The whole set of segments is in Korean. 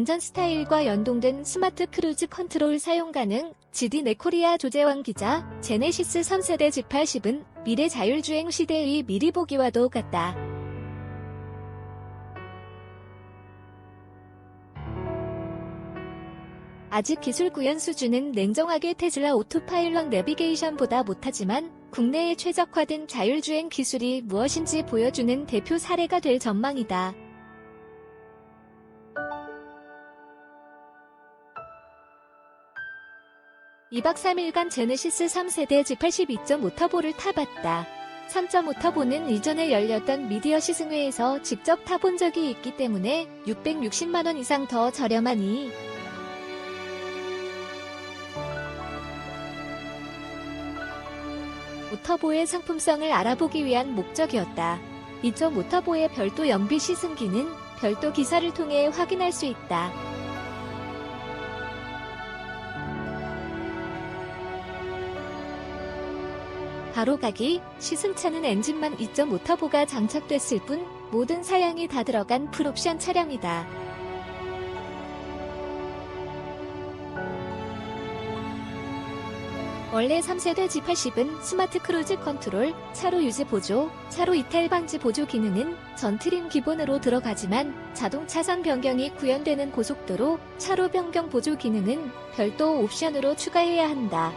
운전 스타일과 연동된 스마트 크루즈 컨트롤 사용 가능 GD 네코리아 조재왕 기자 제네시스 3세대 G80은 미래 자율주행 시대의 미리 보기와도 같다. 아직 기술 구현 수준은 냉정하게 테슬라 오토파일럿 내비게이션보다 못하지만 국내에 최적화된 자율주행 기술이 무엇인지 보여주는 대표 사례가 될 전망이다. 이박 3일간 제네시스 3세대 G82.5 터보를 타봤다. 3.5 터보는 이전에 열렸던 미디어 시승회에서 직접 타본 적이 있기 때문에 660만원 이상 더 저렴하니 오터보의 상품성을 알아보기 위한 목적이었다. 2.5 터보의 별도 연비 시승기는 별도 기사를 통해 확인할 수 있다. 바로 가기, 시승차는 엔진만 2.5 터보가 장착됐을 뿐 모든 사양이 다 들어간 풀옵션 차량이다. 원래 3세대 G80은 스마트 크루즈 컨트롤, 차로 유지 보조, 차로 이탈 방지 보조 기능은 전 트림 기본으로 들어가지만 자동 차선 변경이 구현되는 고속도로, 차로 변경 보조 기능은 별도 옵션으로 추가해야 한다.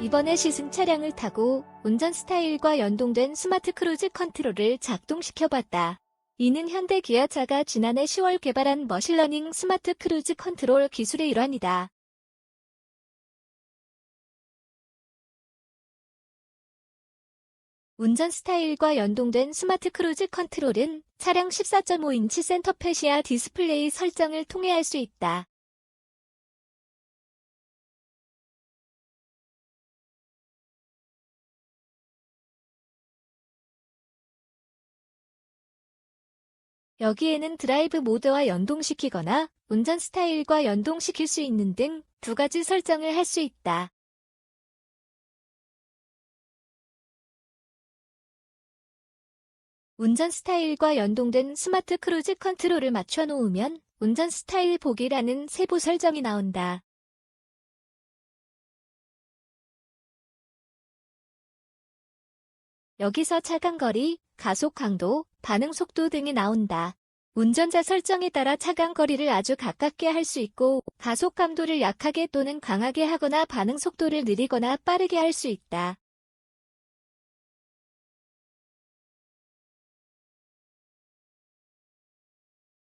이번에 시승 차량을 타고 운전 스타일과 연동된 스마트 크루즈 컨트롤을 작동시켜봤다. 이는 현대 기아차가 지난해 10월 개발한 머신러닝 스마트 크루즈 컨트롤 기술의 일환이다. 운전 스타일과 연동된 스마트 크루즈 컨트롤은 차량 14.5인치 센터페시아 디스플레이 설정을 통해 할 수 있다. 여기에는 드라이브 모드와 연동시키거나 운전 스타일과 연동시킬 수 있는 등 두 가지 설정을 할 수 있다. 운전 스타일과 연동된 스마트 크루즈 컨트롤을 맞춰 놓으면 운전 스타일 보기라는 세부 설정이 나온다. 여기서 차간 거리, 가속 강도, 반응 속도 등이 나온다. 운전자 설정에 따라 차간 거리를 아주 가깝게 할 수 있고 가속 감도를 약하게 또는 강하게 하거나 반응 속도를 느리거나 빠르게 할 수 있다.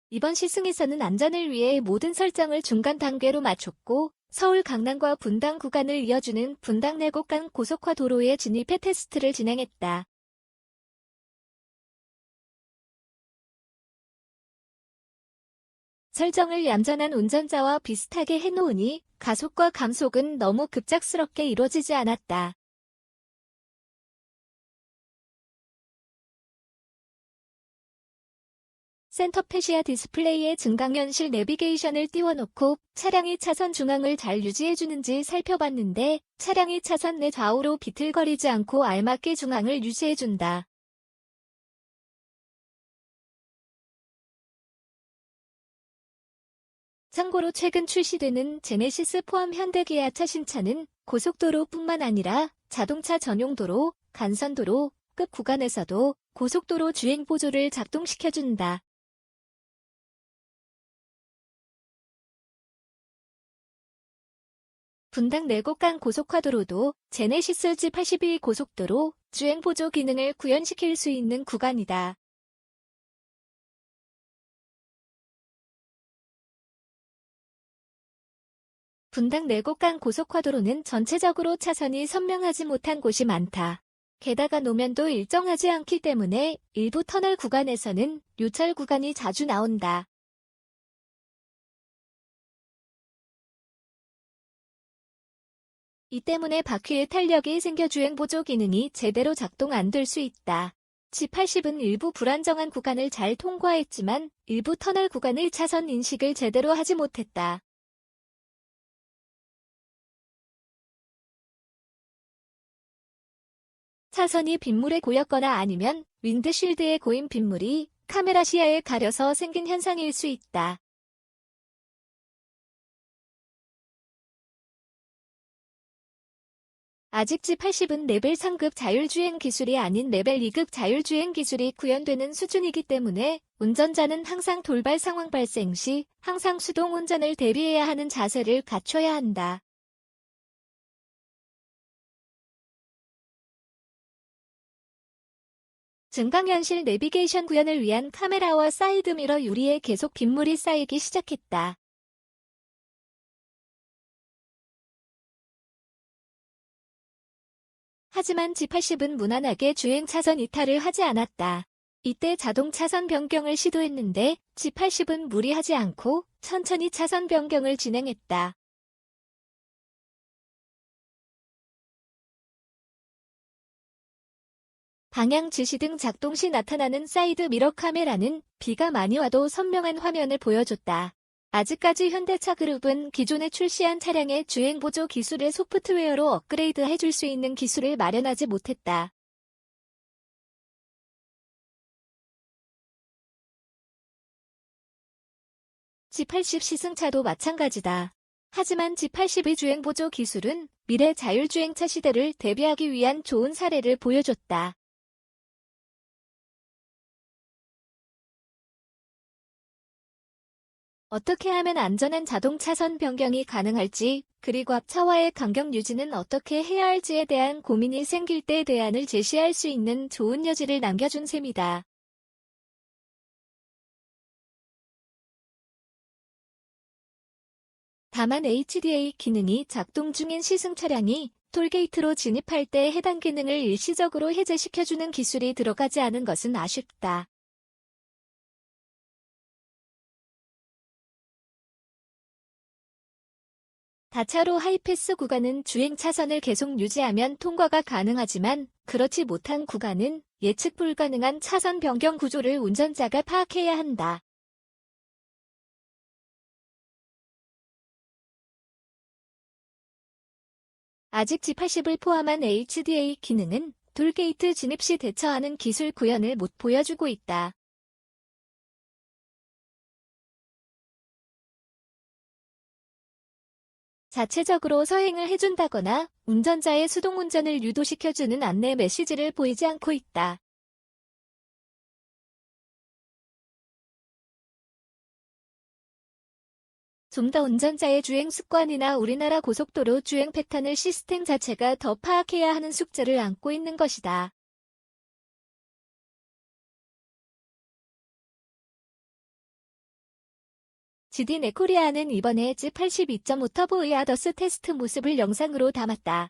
이번 시승에서는 안전을 위해 모든 설정을 중간 단계로 맞췄고 서울 강남과 분당 구간을 이어주는 분당 내곡간 고속화 도로에 진입해 테스트를 진행했다. 설정을 얌전한 운전자와 비슷하게 해놓으니 가속과 감속은 너무 급작스럽게 이루어지지 않았다. 센터페시아 디스플레이에 증강현실 내비게이션을 띄워놓고 차량이 차선 중앙을 잘 유지해주는지 살펴봤는데 차량이 차선 내 좌우로 비틀거리지 않고 알맞게 중앙을 유지해준다. 참고로 최근 출시되는 제네시스 포함 현대기아차 신차는 고속도로뿐만 아니라 자동차 전용도로, 간선도로, 끝 구간에서도 고속도로 주행 보조를 작동시켜준다. 분당 내곡간 고속화도로도 제네시스 G82 고속도로 주행 보조 기능을 구현시킬 수 있는 구간이다. 분당 내곡간 고속화도로는 전체적으로 차선이 선명하지 못한 곳이 많다. 게다가 노면도 일정하지 않기 때문에 일부 터널 구간에서는 요철 구간이 자주 나온다. 이 때문에 바퀴의 탄력이 생겨 주행 보조 기능이 제대로 작동 안 될 수 있다. G80은 일부 불안정한 구간을 잘 통과했지만 일부 터널 구간의 차선 인식을 제대로 하지 못했다. 차선이 빗물에 고였거나 아니면 윈드실드의 고인 빗물이 카메라 시야에 가려서 생긴 현상일 수 있다. 아직 G80은 레벨 3급 자율주행 기술이 아닌 레벨 2급 자율주행 기술이 구현되는 수준이기 때문에 운전자는 항상 돌발 상황 발생 시 항상 수동 운전을 대비해야 하는 자세를 갖춰야 한다. 증강현실 내비게이션 구현을 위한 카메라와 사이드미러 유리에 계속 빗물이 쌓이기 시작했다. 하지만 G80은 무난하게 주행 차선 이탈을 하지 않았다. 이때 자동 차선 변경을 시도했는데 G80은 무리하지 않고 천천히 차선 변경을 진행했다. 방향 지시 등 작동 시 나타나는 사이드 미러 카메라는 비가 많이 와도 선명한 화면을 보여줬다. 아직까지 현대차 그룹은 기존에 출시한 차량의 주행 보조 기술을 소프트웨어로 업그레이드 해줄 수 있는 기술을 마련하지 못했다. G80 시승차도 마찬가지다. 하지만 G80의 주행 보조 기술은 미래 자율주행차 시대를 대비하기 위한 좋은 사례를 보여줬다. 어떻게 하면 안전한 자동 차선 변경이 가능할지, 그리고 앞차와의 간격 유지는 어떻게 해야 할지에 대한 고민이 생길 때 대안을 제시할 수 있는 좋은 여지를 남겨준 셈이다. 다만 HDA 기능이 작동 중인 시승 차량이 톨게이트로 진입할 때 해당 기능을 일시적으로 해제시켜주는 기술이 들어가지 않은 것은 아쉽다. 다차로 하이패스 구간은 주행 차선을 계속 유지하면 통과가 가능하지만 그렇지 못한 구간은 예측 불가능한 차선 변경 구조를 운전자가 파악해야 한다. 아직 G80을 포함한 HDA 기능은 돌게이트 진입 시 대처하는 기술 구현을 못 보여주고 있다. 자체적으로 서행을 해준다거나 운전자의 수동 운전을 유도시켜주는 안내 메시지를 보이지 않고 있다. 좀 더 운전자의 주행 습관이나 우리나라 고속도로 주행 패턴을 시스템 자체가 더 파악해야 하는 숙제를 안고 있는 것이다. GD 네코리아는 이번에 G82.5 터보 의아더스 테스트 모습을 영상으로 담았다.